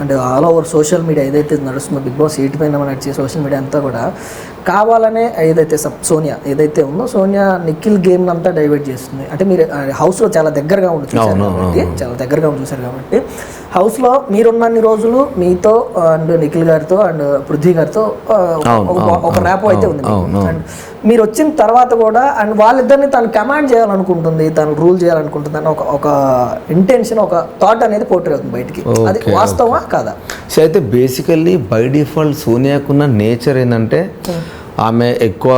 అంటే all over social media ఏదైతే నడుస్తుందో బిగ్ బాస్ ఎయిట్ పైన నడిచే సోషల్ మీడియా అంతా కూడా కావాలనే ఏదైతే సోనియా ఏదైతే ఉందో సోనియా నిఖిల్ గేమ్ అంతా డైవర్ట్ చేస్తుంది. అంటే మీరు హౌస్లో చాలా దగ్గరగా ఉండి చూసారు కాబట్టి చాలా దగ్గరగా ఉండి చూసారు కాబట్టి హౌస్లో మీరున్నన్ని రోజులు మీతో అండ్ నిఖిల్ గారితో అండ్ పృథ్వీ గారితో ఒక- ర్యాప్ అయితే ఉంది. అండ్ మీరు వచ్చిన తర్వాత కూడా అండ్ వాళ్ళిద్దరిని తను కమాండ్ చేయాలనుకుంటుంది తను రూల్ చేయాలనుకుంటుంది అని ఒక ఒక ఇంటెన్షన్ ఒక థాట్ అనేది పోర్ట్రే అవుతుంది బయటికి. అది వాస్తవా కాదా? సో అయితే బేసికల్లీ బై డిఫాల్ట్ సోనియాకున్న నేచర్ ఏంటంటే ఆమె ఎక్కువ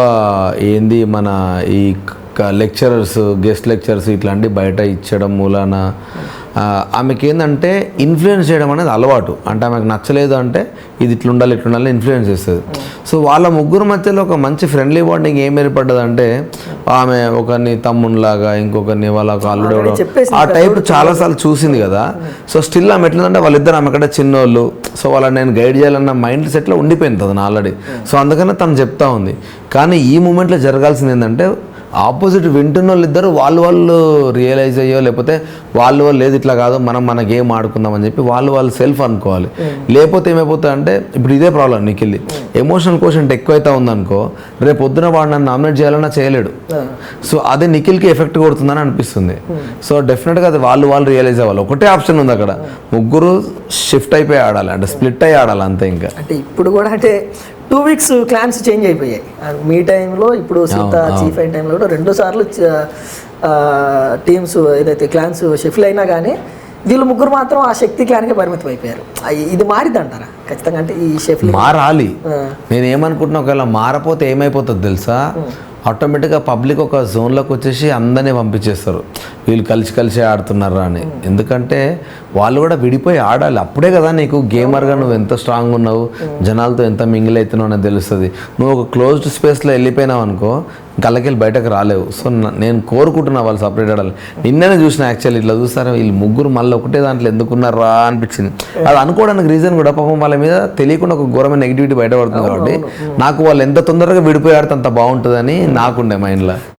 ఏంది మన ఈ లెక్చరర్స్ గెస్ట్ లెక్చరర్స్ ఇట్లాంటి బయట ఇచ్చడం మూలాన ఆ, ఆమెకి ఏంటంటే ఇన్ఫ్లుయెన్స్ చేయడం అనేది అలవాటు. అంటే ఆమెకు నచ్చలేదు అంటే ఇది ఇట్లుండాలి ఇట్లుండాలి ఇన్ఫ్లుయెన్స్ చేస్తుంది. సో వాళ్ళ ముగ్గురు మధ్యలో ఒక మంచి ఫ్రెండ్లీ బాండింగ్ ఏం ఏర్పడ్డదంటే ఆమె ఒకరిని తమ్మునిలాగా ఇంకొకరిని వాళ్ళ అల్లుడు ఎవడో- ఆ టైప్ చాలా సార్లు చూసింది కదా. సో స్టిల్ ఆమె ఎట్లంటే వాళ్ళిద్దరు ఆమె కంటే చిన్నోళ్ళు. సో వాళ్ళని నేను గైడ్ చేయాలన్న మైండ్ సెట్లో ఉండిపోయింది తను ఆల్రెడీ సో అందుకనే తను చెప్తా ఉంది. కానీ ఈ మూమెంట్లో జరగాల్సింది ఏంటంటే ఆపోజిట్ వింటున్న వాళ్ళు ఇద్దరు వాళ్ళు వాళ్ళు రియలైజ్ అయ్యో లేకపోతే వాళ్ళు వాళ్ళు లేదు ఇట్లా కాదు మనం మన గేమ్ ఆడుకుందాం అని చెప్పి వాళ్ళు వాళ్ళు సెల్ఫ్ అనుకోవాలి. లేకపోతే ఏమైపోతుంది అంటే ఇప్పుడు ఇదే ప్రాబ్లం నిఖిల్ది. ఎమోషనల్ క్వశ్చన్ ఎక్కువైతే ఉందనుకో రేపు పొద్దున వాడు నన్ను నామినేట్ చేయాలన్నా చేయలేడు. సో అదే నిఖిల్కి ఎఫెక్ట్ కొడుతుందని అనిపిస్తుంది. సో డెఫినెట్గా అది వాళ్ళు వాళ్ళు రియలైజ్ అవ్వాలి. ఒకటే ఆప్షన్ ఉంది అక్కడ. ముగ్గురు షిఫ్ట్ అయిపోయి ఆడాలి అంటే స్ప్లిట్ అయ్యి ఆడాలి అంతే ఇంకా. అంటే ఇప్పుడు కూడా అంటే టూ వీక్స్ క్లాన్స్ చేంజ్ అయిపోయాయి. మీ టైంలో ఇప్పుడు సీత చీఫ్ అయిన టైంలో కూడా రెండు సార్లు టీమ్స్ ఏదైతే క్లాన్స్ షిఫ్ట్ అయినా కానీ వీళ్ళు ముగ్గురు మాత్రం ఆ శక్తి క్లాన్కే పరిమితం అయిపోయారు. ఇది మారిద్ది అంటారా ఖచ్చితంగా అంటే ఈ షెఫ్లింగ్ మారాలి. నేను ఏమనుకుంటున్నా ఒకవేళ మారపోతే ఏమైపోతుంది తెలుసా? ఆటోమేటిక్గా పబ్లిక్ ఒక జోన్లోకి వచ్చేసి అందరినీ పంపించేస్తారు. వీళ్ళు కలిసి కలిసి ఆడుతున్నారా అని. ఎందుకంటే వాళ్ళు కూడా విడిపోయి ఆడాలి. అప్పుడే కదా నీకు గేమర్గా నువ్వు ఎంత స్ట్రాంగ్ ఉన్నావు జనాలతో ఎంత మింగిల్ అవుతున్నావు అనేది తెలుస్తుంది. నువ్వు ఒక క్లోజ్డ్ స్పేస్లో వెళ్ళిపోయినావు అనుకో కళ్ళకెళ్ళి బయటకు రాలేవు. సో నేను కోరుకుంటున్నా వాళ్ళు సపరేట్ ఆడాలి నిన్ననే చూసిన యాక్చువల్లీ ఇట్లా చూస్తారా వీళ్ళు ముగ్గురు మళ్ళీ ఒకటే దాంట్లో ఎందుకున్నారా అనిపించింది. అది అనుకోవడానికి రీజన్ కూడా పాపం వాళ్ళ మీద తెలియకుండా ఒక ఘోరమైన నెగిటివిటీ బయటపడుతుంది కాబట్టి నాకు వాళ్ళు ఎంత తొందరగా విడిపోయి ఆడితే అంత బాగుంటుందని నాకుండే మైండ్లో